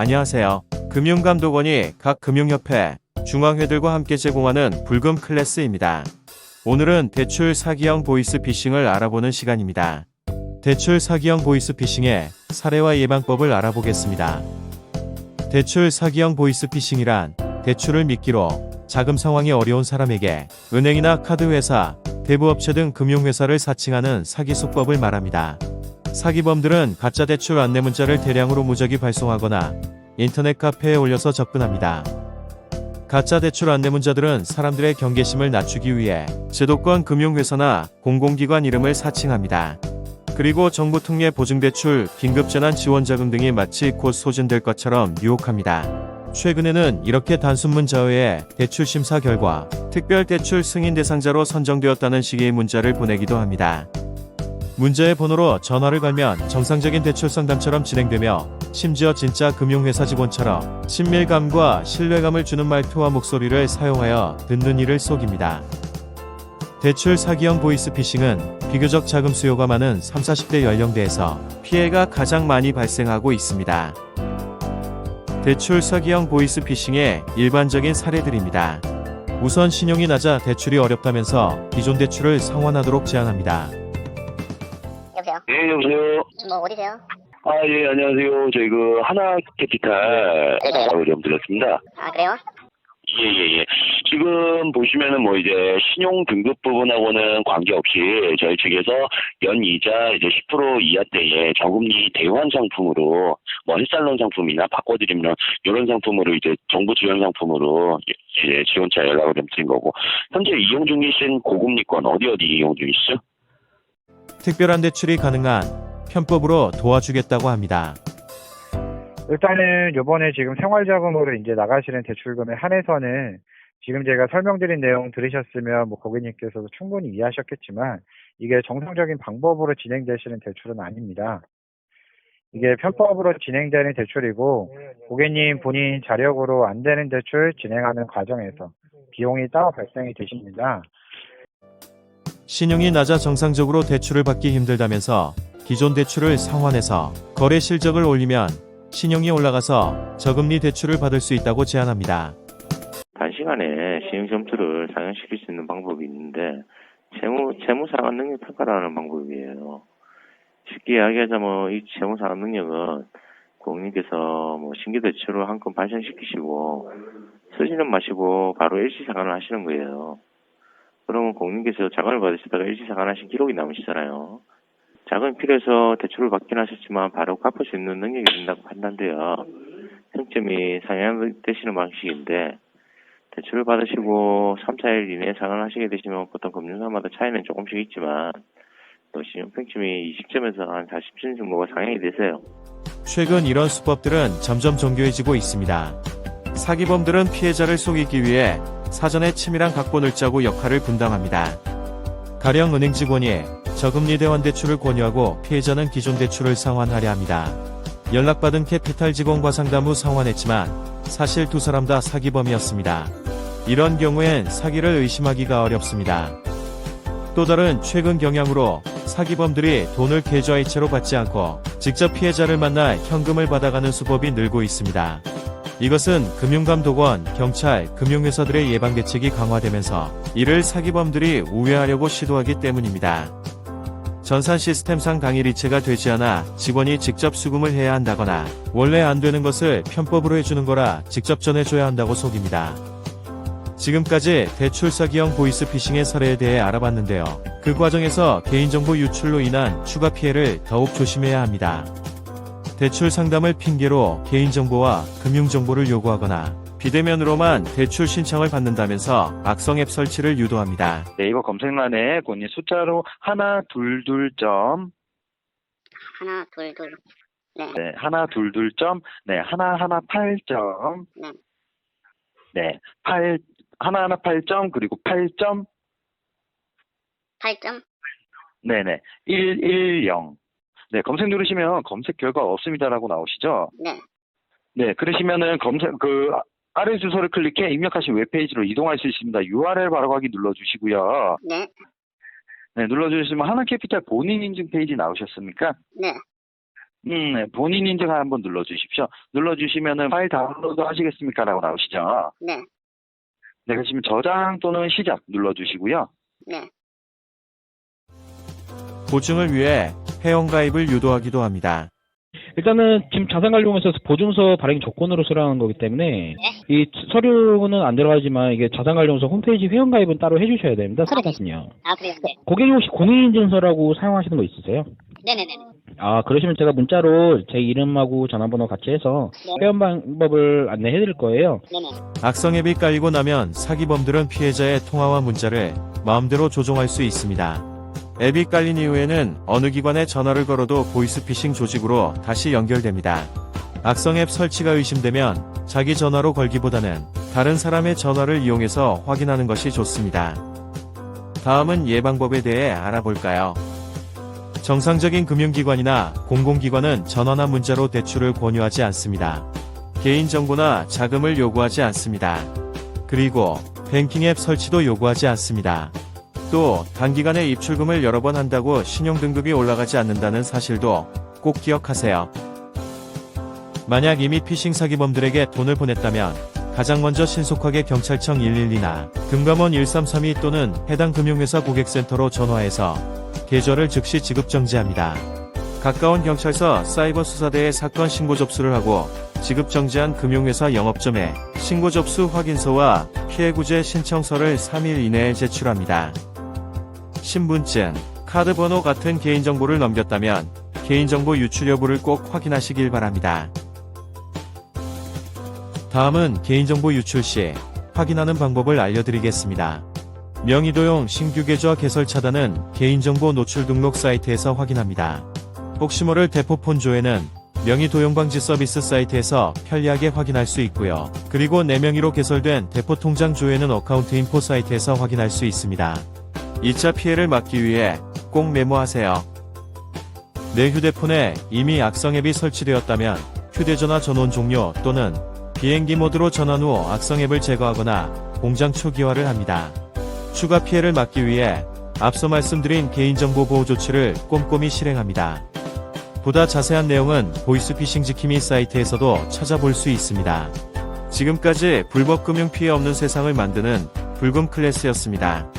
안녕하세요. 금융감독원이 각 금융협회, 중앙회들과 함께 제공하는 불금 클래스입니다. 오늘은 대출 사기형 보이스 피싱을 알아보는 시간입니다. 대출 사기형 보이스 피싱의 사례와 예방법을 알아보겠습니다. 대출 사기형 보이스 피싱이란 대출을 미끼로 자금 상황이 어려운 사람에게 은행이나 카드회사, 대부업체 등 금융회사를 사칭하는 사기 수법을 말합니다. 사기범들은 가짜 대출 안내 문자를 대량으로 무작위 발송하거나 인터넷 카페에 올려서 접근합니다. 가짜 대출 안내 문자들은 사람들의 경계심을 낮추기 위해 제도권 금융회사나 공공기관 이름을 사칭합니다. 그리고 정부 특례 보증대출, 긴급재난 지원자금 등이 마치 곧 소진될 것처럼 유혹합니다. 최근에는 이렇게 단순 문자 외에 대출 심사 결과 특별 대출 승인 대상자로 선정되었다는 식의 문자를 보내기도 합니다. 문자의 번호로 전화를 걸면 정상적인 대출 상담처럼 진행되며 심지어 진짜 금융회사 직원처럼 친밀감과 신뢰감을 주는 말투와 목소리를 사용하여 듣는 이를 속입니다. 대출 사기형 보이스피싱은 비교적 자금 수요가 많은 3, 40대 연령대에서 피해가 가장 많이 발생하고 있습니다. 대출 사기형 보이스피싱의 일반적인 사례들입니다. 우선 신용이 낮아 대출이 어렵다면서 기존 대출을 상환하도록 제안합니다. 여보세요? 예, 여보세요. 뭐 어디세요? 아, 예, 안녕하세요. 저희 그 하나 캐피탈 네, 네. 좀 드렸습니다. 아 그래요? 예, 예, 예. 지금 보시면은 뭐 이제 신용 등급 부분하고는 관계없이 저희 측에서 연이자 이제 10% 이하대의 저금리 대환 상품으로 뭐 헬살론 상품이나 바꿔드리면 이런 상품으로 이제 정부 지원 상품으로 이제 지원차 연락을 좀 드린 거고 현재 이용 중이신 고금리권 어디 어디 이용 중이시죠? 특별한 대출이 가능한 편법으로 도와주겠다고 합니다. 일단은 요번에 지금 생활자금으로 이제 나가시는 대출금에 한해서는 지금 제가 설명드린 내용 들으셨으면 뭐 고객님께서도 충분히 이해하셨겠지만 이게 정상적인 방법으로 진행되시는 대출은 아닙니다. 이게 편법으로 진행되는 대출이고 고객님 본인 자력으로 안 되는 대출 진행하는 과정에서 비용이 따로 발생이 되십니다. 신용이 낮아 정상적으로 대출을 받기 힘들다면서 기존 대출을 상환해서 거래 실적을 올리면 신용이 올라가서 저금리 대출을 받을 수 있다고 제안합니다. 단시간에 시행 점수를 상향시킬 수 있는 방법이 있는데 채무 채무 상환 능력 평가라는 방법이에요. 쉽게 이야기하자면 이 채무 상환 능력은 고객님께서 뭐 신규 대출을 한 건 발생시키시고 쓰지는 마시고 바로 일시 상환을 하시는 거예요. 그러면 고객님께서 자금을 받으시다가 일시 상환하신 기록이 남으시잖아요. 자금이 필요해서 대출을 받긴 하셨지만 바로 갚을 수 있는 능력이 된다고 판단되어 평점이 상향되시는 방식인데 대출을 받으시고 3, 4일 이내에 상환하시게 되시면 보통 금융사마다 차이는 조금씩 있지만 또 신용평점이 20점에서 한 40점 정도가 상향이 되세요. 최근 이런 수법들은 점점 정교해지고 있습니다. 사기범들은 피해자를 속이기 위해 사전에 치밀한 각본을 짜고 역할을 분담합니다. 가령 은행 직원이 저금리 대환 대출을 권유하고 피해자는 기존 대출을 상환하려 합니다. 연락받은 캐피탈 직원과 상담 후 상환했지만 사실 두 사람 다 사기범이었습니다. 이런 경우엔 사기를 의심하기가 어렵습니다. 또 다른 최근 경향으로 사기범들이 돈을 계좌이체로 받지 않고 직접 피해자를 만나 현금을 받아가는 수법이 늘고 있습니다. 이것은 금융감독원, 경찰, 금융회사들의 예방 대책이 강화되면서 이를 사기범들이 우회하려고 시도하기 때문입니다. 전산 시스템상 당일 이체가 되지 않아 직원이 직접 수금을 해야 한다거나 원래 안 되는 것을 편법으로 해주는 거라 직접 전해줘야 한다고 속입니다. 지금까지 대출 사기형 보이스피싱의 사례에 대해 알아봤는데요. 그 과정에서 개인정보 유출로 인한 추가 피해를 더욱 조심해야 합니다. 대출 상담을 핑계로 개인정보와 금융정보를 요구하거나 비대면으로만 대출 신청을 받는다면서 악성 앱 설치를 유도합니다. 네이버 검색란에 본인 숫자로 하나 둘둘 점, 하나 둘둘 네. 네, 하나 둘둘 점, 네, 하나 하나 팔 점, 네. 네, 팔 하나 하나 팔 점, 그리고 팔 점, 8점 네네, 110. 네, 검색 누르시면 검색 결과 없습니다라고 나오시죠? 네. 네, 그러시면은 검색, 그, 아래 주소를 클릭해 입력하신 웹페이지로 이동할 수 있습니다. URL 바로 가기 눌러주시고요. 네. 네, 눌러주시면 하나캐피탈 본인 인증 페이지 나오셨습니까? 네. 음, 네. 본인 인증 한번 눌러주십시오. 눌러주시면은 파일 다운로드 하시겠습니까? 라고 나오시죠. 네. 네, 그러시면 저장 또는 시작 눌러주시고요. 네. 보증을 위해 회원가입을 유도하기도 합니다. 일단은 지금 자산관리공에서 보증서 발행 조건으로 수령하는 거기 때문에 이 서류는 안 들어가지만 이게 자산관리공사 홈페이지 회원가입은 따로 해주셔야 됩니다. 서류는요. 아, 그래요? 네. 고객님 혹시 공인인증서라고 사용하시는 거 있으세요? 네네네. 아 그러시면 제가 문자로 제 이름하고 전화번호 같이 해서 네. 회원 방법을 안내해 드릴 거예요. 네네. 악성 앱이 깔리고 나면 사기범들은 피해자의 통화와 문자를 마음대로 조종할 수 있습니다. 앱이 깔린 이후에는 어느 기관에 전화를 걸어도 보이스피싱 조직으로 다시 연결됩니다. 악성 앱 설치가 의심되면 자기 전화로 걸기보다는 다른 사람의 전화를 이용해서 확인하는 것이 좋습니다. 다음은 예방법에 대해 알아볼까요? 정상적인 금융기관이나 공공기관은 전화나 문자로 대출을 권유하지 않습니다. 개인정보나 자금을 요구하지 않습니다. 그리고 뱅킹 앱 설치도 요구하지 않습니다. 또 단기간에 입출금을 여러 번 한다고 신용등급이 올라가지 않는다는 사실도 꼭 기억하세요. 만약 이미 피싱 사기범들에게 돈을 보냈다면 가장 먼저 신속하게 경찰청 112나 금감원 1332 또는 해당 금융회사 고객센터로 전화해서 계좌를 즉시 지급 정지합니다. 가까운 경찰서 사이버 수사대에 사건 신고 접수를 하고 지급 정지한 금융회사 영업점에 신고 접수 확인서와 피해 구제 신청서를 3일 이내에 제출합니다. 신분증, 카드 번호 같은 개인정보를 넘겼다면 개인정보 유출 여부를 꼭 확인하시길 바랍니다. 다음은 개인정보 유출 시 확인하는 방법을 알려드리겠습니다. 명의도용 신규 계좌 개설 차단은 개인정보 노출 등록 사이트에서 확인합니다. 혹시 모를 대포폰 조회는 명의 도용 방지 서비스 사이트에서 편리하게 확인할 수 있고요. 그리고 내 명의로 개설된 대포 통장 조회는 어카운트 인포 사이트에서 확인할 수 있습니다. 2차 피해를 막기 위해 꼭 메모하세요. 내 휴대폰에 이미 악성 앱이 설치되었다면 휴대전화 전원 종료 또는 비행기 모드로 전환 후 악성 앱을 제거하거나 공장 초기화를 합니다. 추가 피해를 막기 위해 앞서 말씀드린 개인정보 보호 조치를 꼼꼼히 실행합니다. 보다 자세한 내용은 보이스피싱 지킴이 사이트에서도 찾아볼 수 있습니다. 지금까지 불법 금융 피해 없는 세상을 만드는 불금 클래스였습니다.